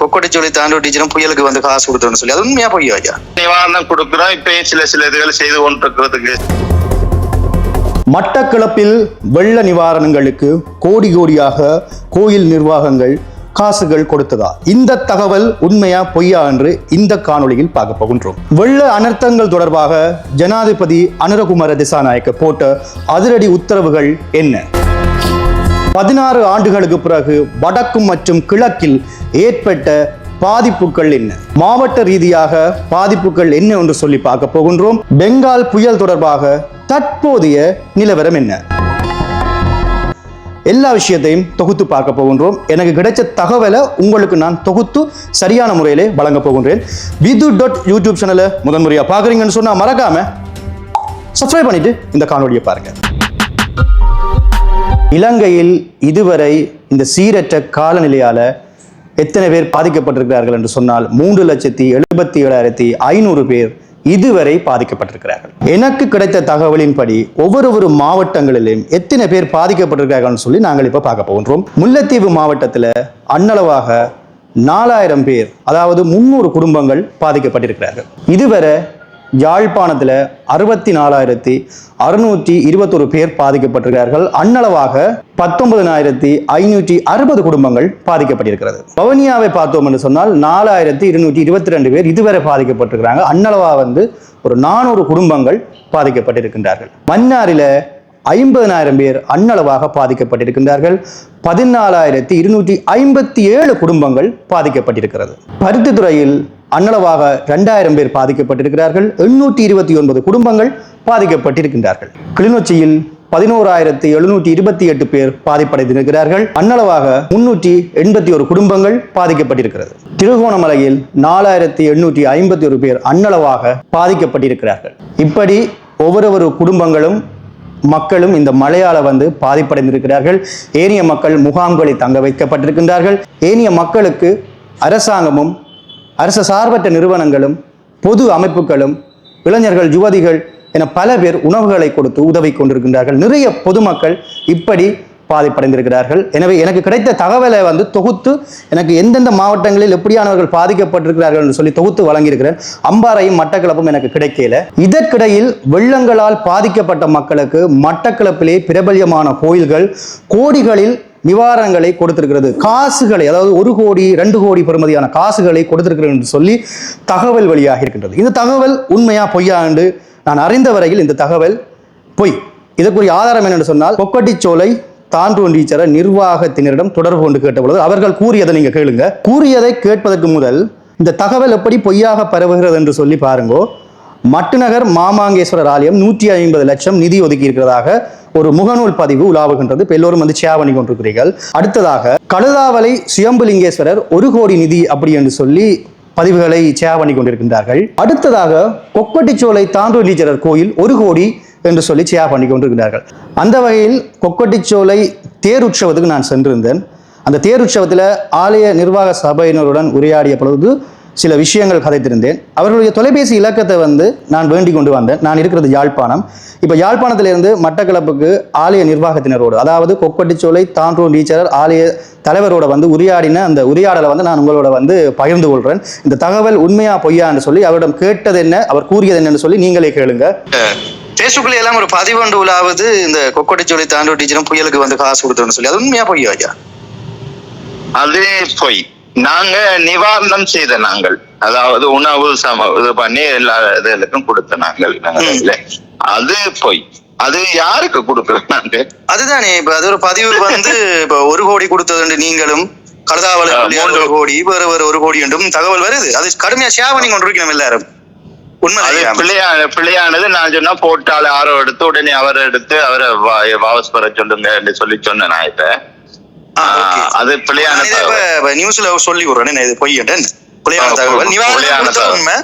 கொக்கொட்டிச்சோலை தாண்டோ டீச்சரும் புயலுக்கு வந்து காசு கொடுத்தோம்னு சொல்லி. அது உண்மையா பொய்யா ஐயா? நிவாரணம் கொடுக்கிறோம். இப்பயும் சில சில இதுகள் செய்து கொண்டிருக்கிறதுக்கு. மட்டக்களப்பில் வெள்ள நிவாரணங்களுக்கு கோடி கோடியாக கோயில் நிர்வாகங்கள் காசுகள் கொடுத்ததா? இந்த தகவல் உண்மையா பொய்யா என்று இந்த காணொளியில் பார்க்க போகின்றோம். வெள்ள அனர்த்தங்கள் தொடர்பாக ஜனாதிபதி அனுரகுமார திசாநாயக்க போட்ட அதிரடி உத்தரவுகள் என்ன? பதினாறு ஆண்டுகளுக்கு பிறகு வடக்கு மற்றும் கிழக்கில் ஏற்பட்ட பாதிப்புகள் என்ன? மாவட்ட ரீதியாக பாதிப்புகள் என்ன என்று சொல்லி பார்க்க போகின்றோம். பெங்கால் புயல் தொடர்பாக தற்போதைய நிலவரம் என்ன? எல்லா விஷயத்தையும் தொகுத்து பார்க்க போகின்றோம். எனக்கு கிடைச்ச தகவலை உங்களுக்கு நான் தொகுத்து சரியான முறையிலே வழங்க போகின்றேன். விது டாட் யூடியூப் சேனலை முதன்முறையாக பார்க்குறீங்கன்னு சொன்னால் மறக்காம சப்ஸ்கிரைப் பண்ணிட்டு இந்த காணொலியை பாருங்க. இலங்கையில் இதுவரை இந்த சீரற்ற காலநிலையால் எத்தனை பேர் பாதிக்கப்பட்டிருக்கிறார்கள் என்று சொன்னால் மூன்று லட்சத்தி எழுபத்தி ஏழாயிரத்தி ஐநூறு பேர் இதுவரை பாதிக்கப்பட்டிருக்கிறார்கள். எனக்கு கிடைத்த தகவலின்படி ஒவ்வொரு ஒரு மாவட்டங்களிலும் எத்தனை பேர் பாதிக்கப்பட்டிருக்கிறார்கள் சொல்லி நாங்கள் இப்போ பார்க்க போகின்றோம். முல்லைத்தீவு மாவட்டத்தில் அன்னளவாக நாலாயிரம் பேர் அதாவது முன்னூறு குடும்பங்கள் பாதிக்கப்பட்டிருக்கிறார்கள். இதுவரை யாழ்ப்பாணத்தில் அறுபத்தி நாலாயிரத்தி அறுநூற்றி இருபத்தொரு பேர் பாதிக்கப்பட்டிருக்கிறார்கள். அன்னளவாக பத்தொன்பதினாயிரத்தி ஐநூற்றி அறுபது குடும்பங்கள் பாதிக்கப்பட்டிருக்கிறது. பவனியாவை பார்த்தோம் என்று சொன்னால் நாலாயிரத்தி இருநூற்றி இருபத்தி ரெண்டு பேர் இதுவரை பாதிக்கப்பட்டிருக்கிறாங்க. அன்னளவாக வந்து ஒரு நானூறு குடும்பங்கள் பாதிக்கப்பட்டிருக்கின்றார்கள். மன்னாரில் ஐம்பதனாயிரம் பேர் அன்னளவாக பாதிக்கப்பட்டிருக்கின்றார்கள். பதினாலாயிரத்தி இருநூற்றி ஐம்பத்தி ஏழு குடும்பங்கள் பாதிக்கப்பட்டிருக்கிறது. பருத்தித்துறையில் அன்னளவாக ரெண்டாயிரம் பேர் பாதிக்கப்பட்டிருக்கிறார்கள். எண்ணூற்றி இருபத்தி ஒன்பது குடும்பங்கள் பாதிக்கப்பட்டிருக்கின்றார்கள். கிளிநொச்சியில் பதினோராயிரத்தி எழுநூற்றி இருபத்தி எட்டு பேர் பாதிப்படைந்திருக்கிறார்கள். அன்னளவாக முன்னூற்றி எண்பத்தி ஒரு குடும்பங்கள் பாதிக்கப்பட்டிருக்கிறது. திருகோணமலையில் நாலாயிரத்தி எண்ணூற்றி ஐம்பத்தி ஒரு பேர் அன்னளவாக பாதிக்கப்பட்டிருக்கிறார்கள். இப்படி ஒவ்வொரு குடும்பங்களும் மக்களும் இந்த மழையால வந்து பாதிப்படைந்திருக்கிறார்கள். ஏனைய மக்கள் முகாம்களில் தங்க வைக்கப்பட்டிருக்கின்றார்கள். ஏனைய மக்களுக்கு அரசாங்கமும் அரசு சார்பற்ற நிறுவனங்களும் பொது அமைப்புகளும் இளைஞர்கள் யுவதிகள் என பல பேர் உணவுகளை கொடுத்து உதவி கொண்டிருக்கின்றார்கள். நிறைய பொதுமக்கள் இப்படி பாதிப்படைந்திருக்கிறார்கள். எனவே எனக்கு கிடைத்த தகவலை வந்து தொகுத்து எனக்கு எந்தெந்த மாவட்டங்களில் எப்படியானவர்கள் பாதிக்கப்பட்டிருக்கிறார்கள் என்று சொல்லி தொகுத்து வழங்கியிருக்கிறேன். அம்பாறையும் மட்டக்களப்பும் எனக்கு கிடைக்கல. இதற்கிடையில் வெள்ளங்களால் பாதிக்கப்பட்ட மக்களுக்கு மட்டக்களப்பிலே பிரபல்யமான கோயில்கள் கோடிகளில் நிவாரணங்களை கொடுத்திருக்கிறது. காசுகளை அதாவது ஒரு கோடி ரெண்டு கோடி பெறுமதியான காசுகளை கொடுத்திருக்கிறது என்று சொல்லி தகவல் வழியாக இருக்கின்றது. இந்த தகவல் உண்மையா பொய்யா என்று நான் அறிந்த வரையில் இந்த தகவல் பொய். இதற்குரிய ஆதாரம் என்னென்னு சொன்னால் கொக்கட்டிச்சோலை தாண்டூன் டீச்சரை நிர்வாகத்தினரிடம் தொடர்பு கொண்டு கேட்ட பொழுது அவர்கள் கூறியதை நீங்கள் கேளுங்க. கூறியதை கேட்பதற்கு முதல் இந்த தகவல் எப்படி பொய்யாக பரவுகிறது என்று சொல்லி பாருங்கோ. மட்டுநகர் மாமாங்கேஸ்வரர் ஆலயம் நூற்றி ஐம்பது லட்சம் நிதி ஒதுக்கி இருக்கிறதாக ஒரு முகநூல் பதிவு உலாவுகின்றது. இப்ப எல்லோரும் வந்து சேவ் பண்ணி கொண்டிருக்கிறீர்கள். அடுத்ததாக கழுதாவலை சுயம்புலிங்கேஸ்வரர் ஒரு கோடி நிதி அப்படி என்று சொல்லி பதிவுகளை சேவ் பண்ணி கொண்டிருக்கின்றார்கள். அடுத்ததாக கொக்கட்டிச்சோலை தாண்டூர் கோயில் ஒரு கோடி என்று சொல்லி சேவ் பண்ணி கொண்டிருக்கிறார்கள். அந்த வகையில் கொக்கட்டிச்சோலை தேர் உற்சவத்துக்கு நான் சென்றிருந்தேன். அந்த தேர் உற்சவத்தில் ஆலய நிர்வாக சபையினருடன் உரையாடிய பொழுது சில விஷயங்கள் கதைத்திருந்தேன். அவர்களுடைய தொலைபேசி இலக்கத்தை வந்து நான் வேண்டிக் கொண்டு வந்தேன். நான் இருக்கிறது யாழ்ப்பாணம். இப்போ யாழ்ப்பாணத்திலிருந்து மட்டக்களப்புக்கு ஆலய நிர்வாகத்தினரோடு அதாவது கொக்கட்டிச்சோலை தான்றூர் டீச்சரர் ஆலய தலைவரோட வந்து உரையாடின அந்த உரையாடலை வந்து நான் உங்களோட வந்து பகிர்ந்து கொள்கிறேன் இந்த தகவல் உண்மையா பொய்யான்னு சொல்லி அவரிடம் கேட்டது என்ன அவர் கூறியது என்னன்னு சொல்லி நீங்களே கேளுங்க. பேசுக்குள்ள எல்லாம் ஒரு பதிவு ஒன்று உலாவது இந்த கொக்கொட்டிச்சோலை தாண்டோ டீச்சரும் புயலுக்கு வந்து காசு கொடுத்தோம்னு சொல்லி. அது உண்மையா பொய்யா ஐயா? அது பொய். நாங்க நிவாரணம் செய்த நாங்கள். அதாவது உணவு சம இது பண்ணி எல்லா இதுகளுக்கும் கொடுத்த நாங்கள். அது பொய். அது யாருக்கு நாங்க? அதுதானே. இப்ப அது ஒரு பதிவு வந்து இப்ப ஒரு கோடி கொடுத்தது நீங்களும் கழுதாவளை ஆ, வழியாக மூன்று. கோடி வேறு வேறு ஒரு கோடி என்றும் தகவல் வருது. அது கடுமையா ஷேர் பண்ணி கொண்டிருக்கணும் எல்லாரும். உண்மை. பிள்ளையான பிள்ளையானது நான் சொன்னா போட்டால ஆரோ எடுத்து உடனே அவரை எடுத்து அவரை வாபஸ் பெற சொல்லுங்க சொல்லி சொன்னேன் நான் இப்ப. அது பிள்ளையான இப்ப. இப்ப நியூஸ்ல சொல்லி விடுறேன். இது புலியான ஆ, தகவல். நிவாரணம். உண்மை?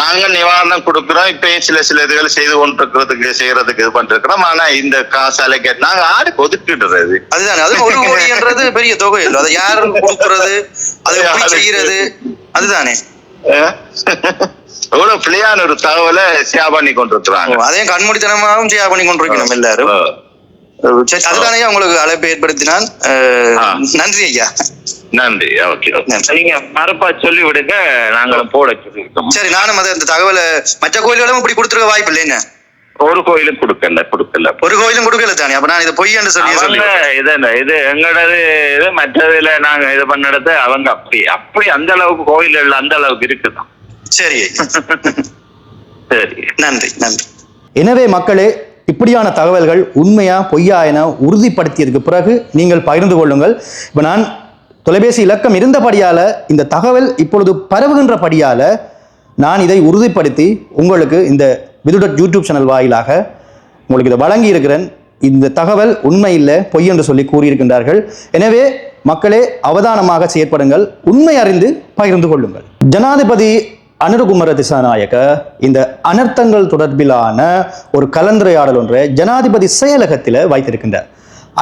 நாங்க நிவாரணம் கொடுக்கிறோம். இப்பயும் சில சில இதுகள் செய்து கொண்டிருக்கிறதுக்கு செய்யறதுக்கு இது பண்ணிருக்கிறோம். ஆனா இந்த காசு அலைக்க நாங்க ஆடுக்கு ஒதுக்கிடுறது அதுதானே. அது ஒரு கோடின்றது பெரிய தொகை இல்லை. அதை யாரு கொடுக்கறது? அது செய்யறது? அதுதானே? எவ்வளவு பிள்ளையான ஒரு தகவலை ஷேர் பண்ணி கொண்டிருக்கிறாங்க. அதையும் கண்மூடித்தனமாகவும் ஷேர் பண்ணி கொண்டிருக்கணும் எல்லாரும். சரி அதுதானே உங்களுக்கு அழைப்பு ஆ. நன்றி ஐயா. நன்றி ஓகே. நீங்க மறப்பா சொல்லி விடுங்க நாங்களும் போட சொல்லிருக்கோம் சரி நானும் அதை இந்த தகவலை மற்ற கோயில்களும் இப்படி கொடுத்துருக்க வாய்ப்பு இல்லைங்க ஒரு கோயிலும் கொடுக்கல கொடுக்கல. ஒரு கோயிலும் கொடுக்கல தானே அப்ப நான் இதை பொய்யன்னு சொல்லி அவங்க சொல்லி இது இல்ல, இது எங்களது இது மற்றதுல நாங்க இது பண்ணிடத்து அவங்க அப்படி. அப்படி அந்த அளவுக்கு கோயில்கள் அந்த அளவுக்கு இருக்குதான். சரி. சரி. நன்றி நன்றி. எனவே மக்களே இப்படியான தகவல்கள் உண்மையா பொய்யா என உறுதிப்படுத்தியதுக்கு பிறகு நீங்கள் பகிர்ந்து கொள்ளுங்கள். இப்போ நான் தொலைபேசி இலக்கம் இருந்தபடியால் இந்த தகவல் இப்பொழுது பரவுகின்றபடியால் நான் இதை உறுதிப்படுத்தி உங்களுக்கு இந்த விதுடட் யூடியூப் சேனல் வாயிலாக உங்களுக்கு இதை வழங்கி இருக்கிறேன். இந்த தகவல் உண்மை இல்லை பொய் என்று சொல்லி கூறியிருக்கின்றார்கள். எனவே மக்களே அவதானமாக செயற்படுங்கள். உண்மை அறிந்து பகிர்ந்து கொள்ளுங்கள். ஜனாதிபதி அனுருகுமர திசாநாயக இந்த அனர்த்தங்கள் தொடர்பிலான ஒரு கலந்துரையாடல் ஒன்றை ஜனாதிபதி செயலகத்தில் வைத்திருக்கின்றார்.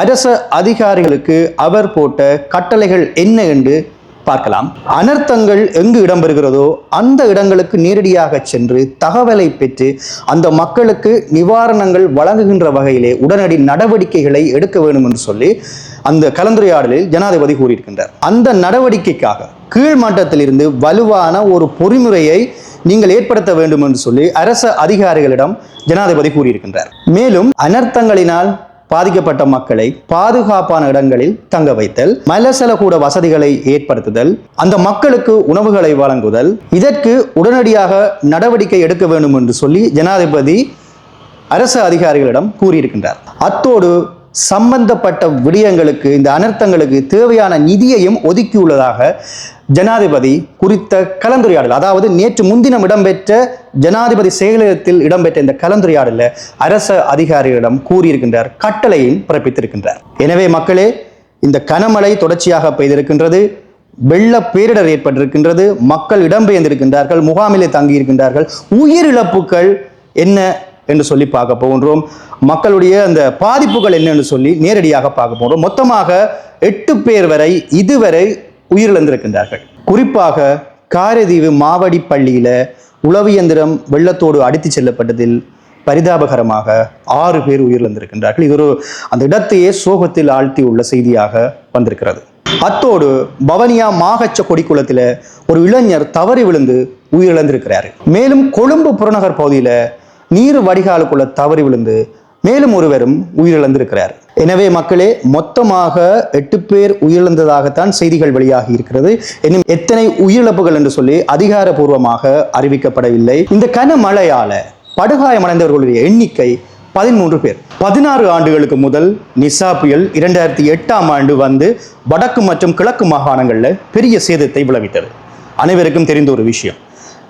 அரச அதிகாரிகளுக்கு அவர் போட்ட கட்டளைகள் என்ன என்று பார்க்கலாம். அனர்த்தங்கள் எங்கு இடம்பெறுகிறதோ அந்த இடங்களுக்கு நேரடியாக சென்று தகவலை பெற்று அந்த மக்களுக்கு நிவாரணங்கள் வழங்குகின்ற வகையிலே உடனடி நடவடிக்கைகளை எடுக்க வேண்டும் என்று சொல்லி அந்த கலந்துரையாடலில் ஜனாதிபதி கூறியிருக்கின்றார். அந்த நடவடிக்கைக்காக கீழ்மட்டத்திலிருந்து வலுவான ஒரு பொறிமுறையை நீங்கள் ஏற்படுத்த வேண்டும் என்று சொல்லி அரச அதிகாரிகளிடம் ஜனாதிபதி கூறியிருக்கின்றார். மேலும் அனர்த்தங்களினால் பாதிக்கப்பட்ட மக்களை பாதுகாப்பான இடங்களில் தங்க வைத்தல் மலசல கூட வசதிகளை ஏற்படுத்துதல் அந்த மக்களுக்கு உணவுகளை வழங்குதல் இதற்கு உடனடியாக நடவடிக்கை எடுக்க வேண்டும் என்று சொல்லி ஜனாதிபதி அரசு அதிகாரிகளிடம் கூறியிருக்கின்றார். அத்தோடு சம்பந்தப்பட்ட விடயங்களுக்கு இந்த அனர்த்தங்களுக்கு தேவையான நிதியையும் ஒதுக்கியுள்ளதாக ஜனாதிபதி குறித்த கலந்துரையாடல். அதாவது நேற்று முன்தினம் இடம்பெற்ற ஜனாதிபதி செயலகத்தில் இடம்பெற்ற இந்த கலந்துரையாடலில் அரச அதிகாரிகளிடம் கூறியிருக்கின்றார் கட்டளையும் பிறப்பித்திருக்கின்றார். எனவே மக்களே இந்த கனமழை தொடர்ச்சியாக பெய்திருக்கின்றது வெள்ள பேரிடர் ஏற்பட்டிருக்கின்றது மக்கள் இடம்பெயர்ந்திருக்கின்றார்கள் முகாமிலே தங்கியிருக்கின்றார்கள் உயிரிழப்புகள் என்ன என்று சொல்லி பார்க்க போகின்றோம். மக்களுடைய அந்த பாதிப்புகள் என்னன்னு சொல்லி நேரடியாக பார்க்க போகிறோம் மொத்தமாக எட்டு பேர் வரை இதுவரை உயிரிழந்திருக்கின்றார்கள். குறிப்பாக காரதீவு மாவடி பள்ளியில் உளவு இயந்திரம் வெள்ளத்தோடு அடித்துச் செல்லப்பட்டதில் பரிதாபகரமாக ஆறு பேர் உயிரிழந்திருக்கின்றார்கள். இது ஒரு அந்த இடத்தையே சோகத்தில் ஆழ்த்தி உள்ள செய்தியாக வந்திருக்கிறது. அத்தோடு பவனியா மாகச்ச கொடிக்குளத்தில் ஒரு இளைஞர் தவறி விழுந்து உயிரிழந்திருக்கிறார். மேலும் கொழும்பு புறநகர் பகுதியில் நீர் வடிகாலுக்குள்ள தவறி விழுந்து மேலும் ஒருவரும் உயிரிழந்திருக்கிறார். எனவே மக்களே மொத்தமாக எட்டு பேர் உயிரிழந்ததாகத்தான் செய்திகள் வெளியாகி இருக்கிறது. இன்னும் எத்தனை உயிரிழப்புகள் என்று சொல்லி அதிகாரபூர்வமாக அறிவிக்கப்படவில்லை. இந்த கனமழையால படுகாயமடைந்தவர்களுடைய எண்ணிக்கை பதிமூன்று பேர். பதினாறு ஆண்டுகளுக்கு முதல் நிசா புயல் இரண்டாயிரத்தி எட்டாம் ஆண்டு வந்து வடக்கு மற்றும் கிழக்கு மாகாணங்களில் பெரிய சேதத்தை விளைவித்தது. அனைவருக்கும் தெரிந்த ஒரு விஷயம்.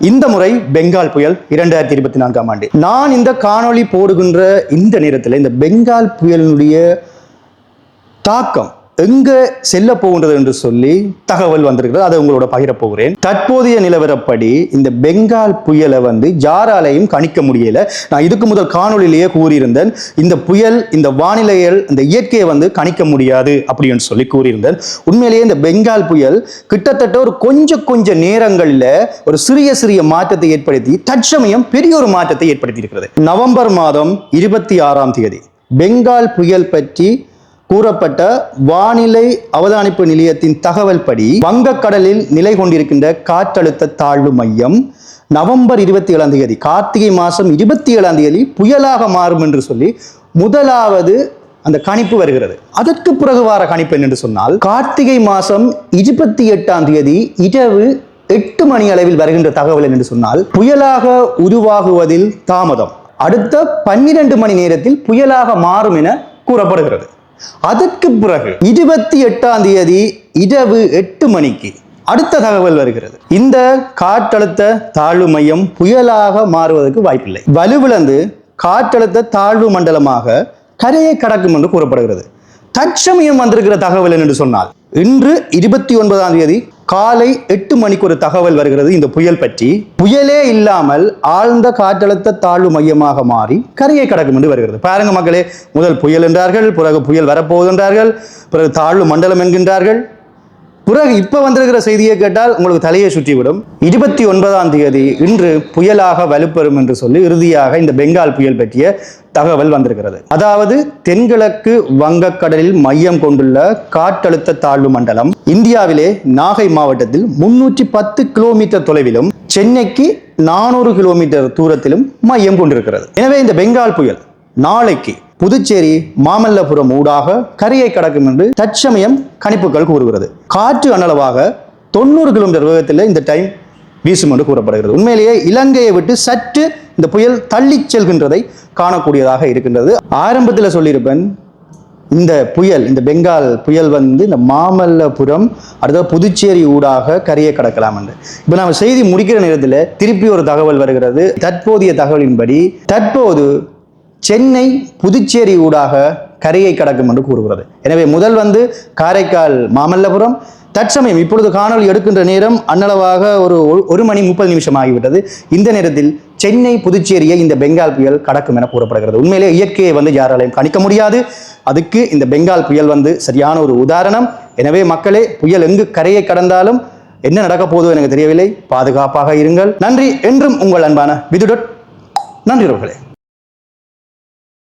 இந்த முறை பெங்கால் புயல் இரண்டாயிரத்தி இருபத்தி நான்காம் ஆண்டு. நான் இந்த காணொளி போடுகின்ற இந்த நேரத்தில் இந்த பெங்கால் புயலினுடைய தாக்கம் எங்க செல்ல போகின்றது என்று சொல்லி தகவல் வந்திருக்கிறது. அதை உங்களோட பகிரப் போகிறேன். தற்போதைய நிலவரப்படி இந்த பெங்கால் புயலை வந்து யாராலையும் கணிக்க முடியல. நான் இதுக்கு முதல் காணொளியிலேயே கூறியிருந்தேன். இந்த புயல் இந்த வானிலையல் இந்த இயற்கையை வந்து கணிக்க முடியாது அப்படின்னு சொல்லி கூறியிருந்தேன். உண்மையிலேயே இந்த பெங்கால் புயல் கிட்டத்தட்ட ஒரு கொஞ்சம் கொஞ்ச நேரங்களில் ஒரு சிறிய சிறிய மாற்றத்தை ஏற்படுத்தி தற்சமயம் பெரிய ஒரு மாற்றத்தை ஏற்படுத்தி இருக்கிறது நவம்பர் மாதம் இருபத்தி ஆறாம் தேதி பெங்கால் புயல் பற்றி கூறப்பட்ட வானிலை அவதானிப்பு நிலையத்தின் தகவல் படி வங்கக்கடலில் நிலை கொண்டிருக்கின்ற காற்றழுத்த தாழ்வு மையம் நவம்பர் இருபத்தி ஏழாம் தேதி கார்த்திகை மாதம் இருபத்தி ஏழாம் தேதி புயலாக மாறும் என்று சொல்லி முதலாவது அந்த கணிப்பு வருகிறது. அதற்கு பிறகு வார கணிப்பு என்று சொன்னால் கார்த்திகை மாதம் இருபத்தி எட்டாம் தேதி இரவு எட்டு மணி அளவில் வருகின்ற தகவல் என்று சொன்னால் புயலாக உருவாகுவதில் தாமதம். அடுத்த பன்னிரண்டு மணி நேரத்தில் புயலாக மாறும் என கூறப்படுகிறது. அதற்கு பிறகு இருபத்தி எட்டாம் தேதி இரவு எட்டு மணிக்கு அடுத்த தகவல் வருகிறது. இந்த காற்றழுத்த தாழ்வு மையம் புயலாக மாறுவதற்கு வாய்ப்பில்லை. வலுவிழந்து காற்றழுத்த தாழ்வு மண்டலமாக கரையை கடக்கும் என்று கூறப்படுகிறது. தற்சமயம் வந்திருக்கிற தகவல் என்று சொன்னால் இன்று இருபத்தி ஒன்பதாம் தேதி காலை எட்டு மணிக்கு ஒரு தகவல் வருகிறது. இந்த புயல் பற்றி. புயலே இல்லாமல் ஆழ்ந்த காற்றழுத்த தாழ்வு மையமாக மாறி கரையை கடக்கும் என்று வருகிறது. பாருங்க மக்களே முதல் புயல் என்றார்கள் பிறகு புயல் வரப்போகுது என்றார்கள் பிறகு தாழ்வு மண்டலம் என்கின்றார்கள். பிறகு இப்போ வந்திருக்கிற செய்தியை கேட்டால் உங்களுக்கு தலையை சுற்றிவிடும். இருபத்தி ஒன்பதாம் தேதி இன்று புயலாக வலுப்பெறும் என்று சொல்லி இறுதியாக இந்த பெங்கால் புயல் பற்றிய தகவல் வந்திருக்கிறது. அதாவது தென்கிழக்கு வங்கக்கடலில் மையம் கொண்டுள்ள காற்றழுத்த தாழ்வு மண்டலம் இந்தியாவிலே நாகை மாவட்டத்தில் முன்னூற்றி பத்து கிலோமீட்டர் தொலைவிலும் சென்னைக்கு நானூறு கிலோமீட்டர் தூரத்திலும் மையம் கொண்டிருக்கிறது. எனவே இந்த பெங்கால் புயல் நாளைக்கு புதுச்சேரி மாமல்லபுரம் ஊடாக கரையை கடக்கும் என்று தற்சமயம் கணிப்புகள் கூறுகிறது. காற்று அனளவாக தொண்ணூறு கிலோமீட்டர் வேகத்தில் இந்த டைம் வீசும் என்று கூறப்படுகிறது. உண்மையிலேயே இலங்கையை விட்டு சற்று இந்த புயல் தள்ளிச் செல்கின்றதை காணக்கூடியதாக இருக்கின்றது. ஆரம்பத்தில் சொல்லியிருப்பேன் இந்த புயல் இந்த பெங்கால் புயல் வந்து இந்த மாமல்லபுரம் அடுத்த புதுச்சேரி ஊடாக கரையை கடக்கலாம் என்று. இப்போ நம்ம செய்தி முடிக்கிற நேரத்தில் திருப்பி ஒரு தகவல் வருகிறது. தற்போதைய தகவலின்படி தற்போது சென்னை புதுச்சேரி ஊடாக கரையை கடக்கும் என்று கூறுகிறது. எனவே முதல் வந்து காரைக்கால் மாமல்லபுரம். தற்சமயம் இப்பொழுது காணொலி எடுக்கின்ற நேரம் அன்னளவாக ஒரு ஒரு- ஒரு மணி முப்பது நிமிஷம் ஆகிவிட்டது. இந்த நேரத்தில் சென்னை புதுச்சேரியை இந்த பெங்கால் புயல் கடக்கும் என கூறப்படுகிறது. உண்மையிலே இயற்கையை வந்து யாராலையும் கணிக்க முடியாது. அதுக்கு இந்த பெங்கால் புயல் வந்து சரியான ஒரு உதாரணம். எனவே மக்களே புயல் எங்கு கரையை கடந்தாலும் என்ன நடக்க போதோ எனக்கு தெரியவில்லை. பாதுகாப்பாக இருங்கள். நன்றி. என்றும் உங்கள் அன்பான விதுடட். நன்றி உறவுகளே